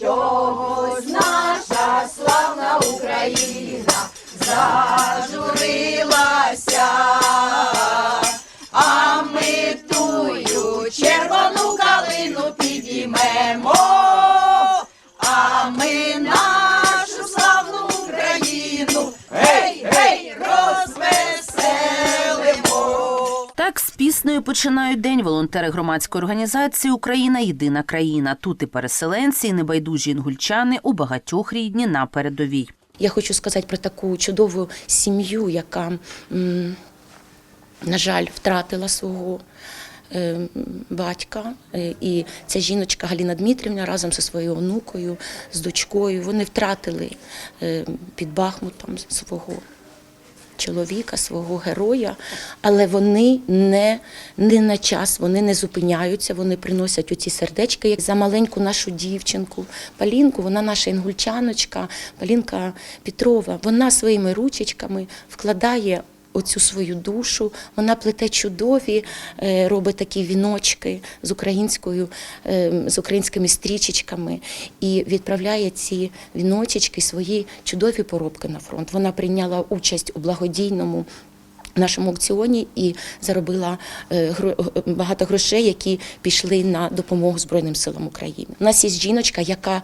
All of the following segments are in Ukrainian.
Чогось наша славна Україна зажурилася, а ми тую червону калину підіймемо, Так з піснею починають день волонтери громадської організації Україна Єдина країна. Тут і переселенці, і небайдужі інгульчани у багатьох рідні на передовій. Я хочу сказати про таку чудову сім'ю, яка, на жаль, втратила свого е, батька. Е, І ця жіночка Галіна Дмитрівна разом зі своєю онукою, з дочкою, вони втратили е, під Бахмутом свого чоловіка, свого героя, але вони не, не на час, вони не зупиняються, вони приносять оці сердечки, як за маленьку нашу дівчинку. Палінку, вона наша інгульчаночка, Палінка Петрова. Вона своїми ручечками вкладає. Оцю свою душу, вона плете чудові, е, робить такі віночки з українською, е, з українськими стрічечками і відправляє ці віночечки, свої чудові поробки на фронт. Вона прийняла участь у благодійному нашому аукціоні і заробила е, багато грошей, які пішли на допомогу Збройним силам України. У нас є жіночка, яка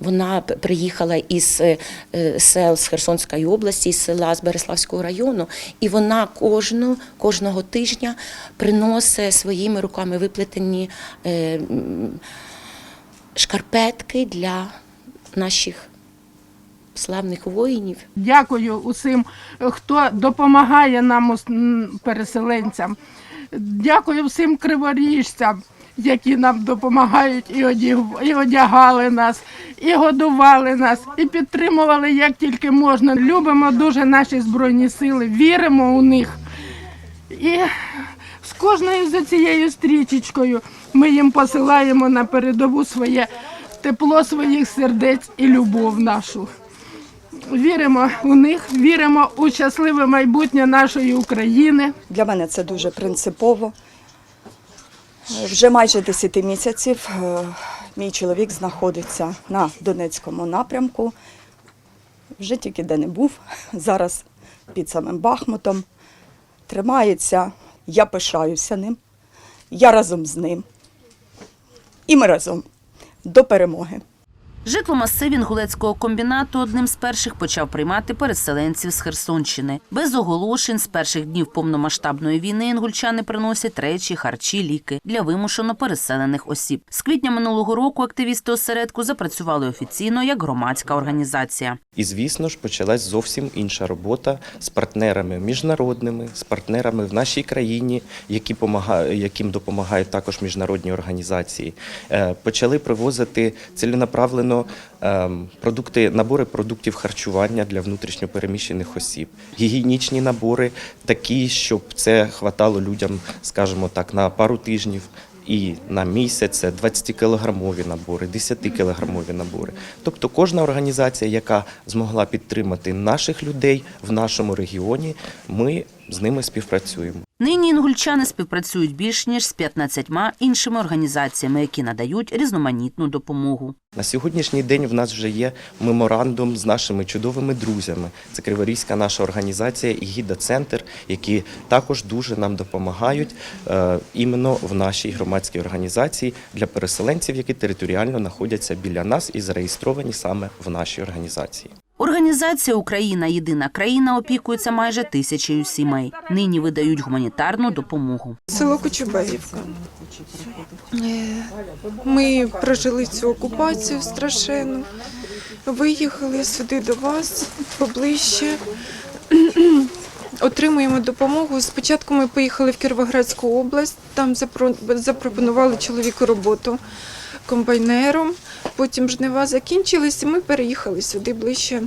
вона приїхала із е, е, сел з Херсонської області, з села з Береславського району, і вона кожну, кожного тижня приносить своїми руками виплетені е, шкарпетки для наших славних воїнів. Дякую усім, хто допомагає нам, переселенцям. Дякую всім криворіжцям, які нам допомагають і одяг- і одягали нас, і годували нас, і підтримували як тільки можна. Любимо дуже наші збройні сили, віримо у них. І з кожною за цією стрічечкою ми їм посилаємо на передову своє тепло своїх сердець і любов нашу. Віримо у них, віримо у щасливе майбутнє нашої України. Для мене це дуже принципово. Вже майже 10 місяців е, мій чоловік знаходиться на Донецькому напрямку. Вже тільки де не був, зараз під самим Бахмутом. Тримається, я пишаюся ним, я разом з ним. І ми разом до перемоги. Житломасив Інгулецького комбінату одним з перших почав приймати переселенців з Херсонщини. Без оголошень з перших днів повномасштабної війни інгульчани приносять речі, харчі, ліки для вимушено переселених осіб. З квітня минулого року активісти осередку запрацювали офіційно як громадська організація. І звісно ж почалась зовсім інша робота з партнерами міжнародними, з партнерами в нашій країні, які помага- яким допомагають також міжнародні організації. Е, Почали привозити ціленаправлено ем, продукти, набори продуктів харчування для внутрішньопереміщених осіб, гігієнічні набори, такі, щоб це хватало людям, скажімо так, на пару тижнів. І на місяць це 20-кілограмові набори, 10-кілограмові набори. Тобто кожна організація, яка змогла підтримати наших людей в нашому регіоні, ми з ними співпрацюємо. Нині інгульчани співпрацюють більш ніж з 15 іншими організаціями, які надають різноманітну допомогу. На сьогоднішній день в нас вже є меморандум з нашими чудовими друзями. Це Криворізька наша організація і Гіда-центр, які також дуже нам допомагають е, іменно в нашій громадській організації для переселенців, які територіально знаходяться біля нас і зареєстровані саме в нашій організації. Організація Україна Єдина країна опікується майже тисячею сімей. Нині видають гуманітарну допомогу. Село Кочубеївка. Е, Ми прожили цю окупацію страшенну, виїхали сюди до вас поближче. Отримуємо допомогу. Спочатку ми поїхали в Кіровоградську область, там запропонували чоловіку роботу комбайнером. Потім жнива закінчились, і ми переїхали сюди ближче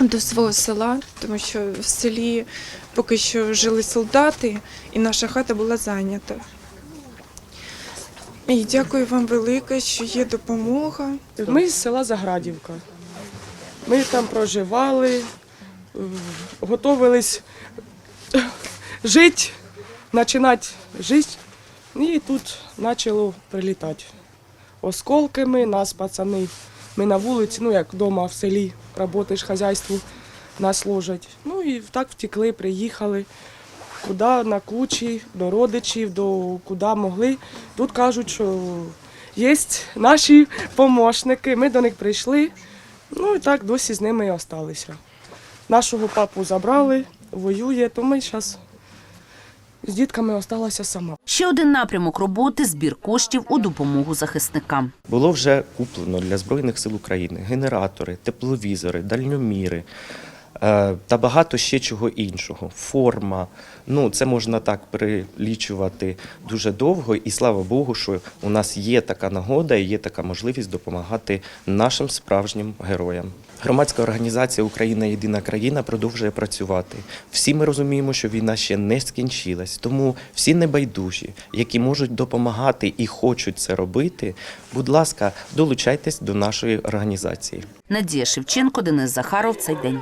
до свого села, тому що в селі поки що жили солдати, і наша хата була зайнята. І дякую вам велике, що є допомога. Ми з села Заградівка. Ми там проживали, е, готовились жити, починати жити. І тут почало прилітати осколками, нас пацани. Ми на вулиці, ну як вдома в селі, працюєш хазяйству, нас ложать. Ну і так втекли, приїхали. Куди на кучі, до родичів, до куди могли. Тут кажуть, що є наші помощники. Ми до них прийшли. Ну і так досі з ними і залишилися. Нашого папу забрали, воює, то ми зараз з дітками залишилася сама. Ще один напрямок роботи збір коштів у допомогу захисникам. Було вже куплено для Збройних сил України генератори, тепловізори, дальньоміри е, та багато ще чого іншого. Форма. Ну, це можна так перелічувати дуже довго, і слава Богу, що у нас є така нагода і є така можливість допомагати нашим справжнім героям. Громадська організація Україна Єдина країна продовжує працювати. Всі ми розуміємо, що війна ще не скінчилась. Тому всі небайдужі, які можуть допомагати і хочуть це робити, будь ласка, долучайтесь до нашої організації. Надія Шевченко, Денис Захаров. Цей день.